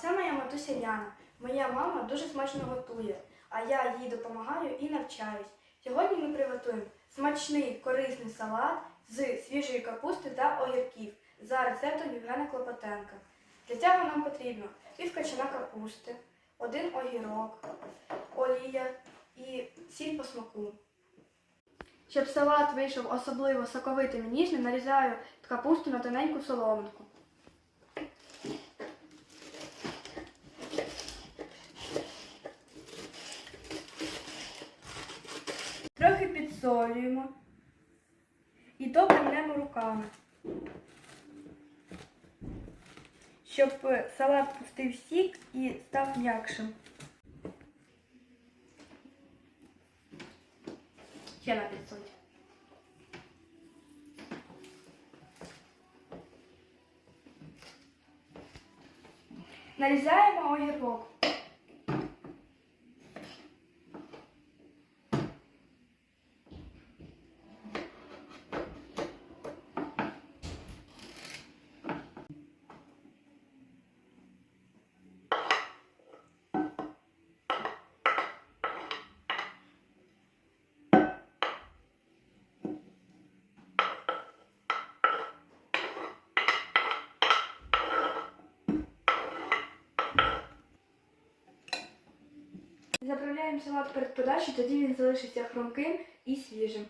це моя матуся Яна. Моя мама дуже смачно готує, а я їй допомагаю і навчаюсь. Сьогодні ми приготуємо смачний корисний салат з свіжої капусти та огірків за рецептом Євгена Клопотенка. Для цього нам потрібно пів капусти, один огірок, олія і сіль по смаку. Щоб салат вийшов особливо соковитим і ніжним, нарізаю капусту на тоненьку соломинку. Підсолюємо і добре мнемо руками, щоб е, салат пустив сік і став м'якшим. Ще на підсоль. Нарізаємо огірок. Заправляємо салат перед подачею, тоді він залишиться хрумким і свіжим.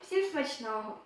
Всім смачного!